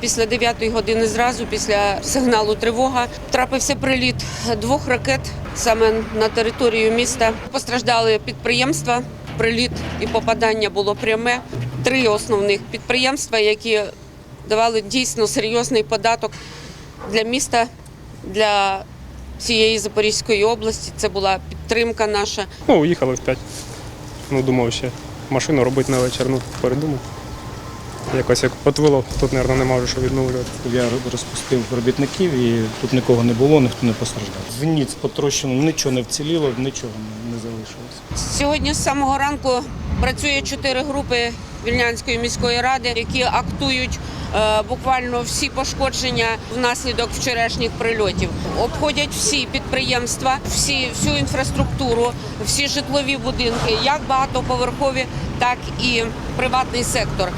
Після 9 години зразу, після сигналу тривога, трапився приліт двох ракет саме на територію міста. Постраждали підприємства. Приліт і попадання було пряме. Три основних підприємства, які давали дійсно серйозний податок для міста, для цієї Запорізької області. Це була підтримка наша. Ну, уїхали в 5. Ну, думав ще машину робити на вечір, ну, передумав. Якось як потвило, тут, мабуть, нема вже що відновлювати. Я розпустив робітників і тут нікого не було, ніхто не постраждав. В ніц потрощено, нічого не вціліло, нічого не- не залишилось. Сьогодні з самого ранку працює чотири групи Вільнянської міської ради, які актують е, буквально всі пошкодження внаслідок вчорашніх прильотів. Обходять всі підприємства, всі всю інфраструктуру, всі житлові будинки, як багатоповерхові, так і приватний сектор.